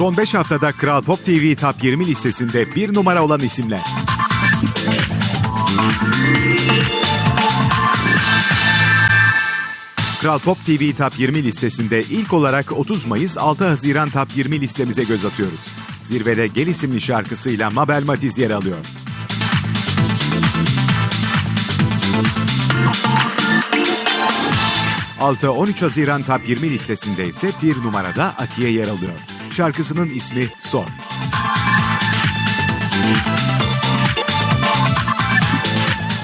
Son 5 haftada Kral Pop TV Top 20 listesinde bir numara olan isimler. Kral Pop TV Top 20 listesinde ilk olarak 30 Mayıs 6 Haziran Top 20 listemize göz atıyoruz. Zirvede Gel isimli şarkısıyla Mabel Matiz yer alıyor. Altı 13 Haziran Top 20 listesinde ise bir numarada Atiye yer alıyor. Şarkısının ismi Sor.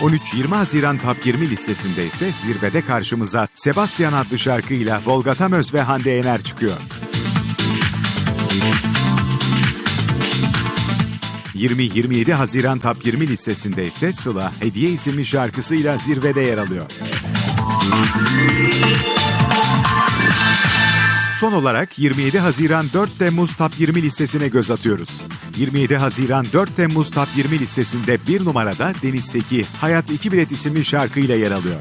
13-20 Haziran Top 20 listesinde ise zirvede karşımıza Sebastian adlı şarkıyla Volga Tamöz ve Hande Yener çıkıyor. 20-27 Haziran Top 20 listesinde ise Sıla Hediye isimli şarkısıyla zirvede yer alıyor. Son olarak 27 Haziran 4 Temmuz Top 20 listesine göz atıyoruz. 27 Haziran 4 Temmuz Top 20 listesinde bir numarada Deniz Seki, Hayat 2 Bilet isimli şarkıyla yer alıyor.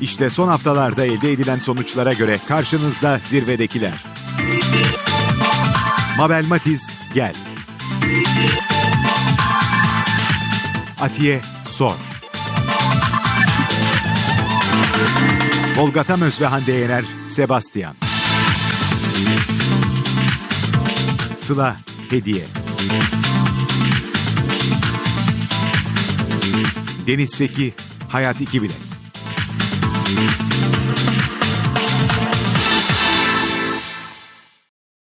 İşte son haftalarda elde edilen sonuçlara göre karşınızda zirvedekiler. Mabel Matiz, Gel. Atiye, Sor. Volga Tamöz ve Hande Yener, Sebastian. Sıla, Hediye. Deniz Seki, Hayat 2 Bilet.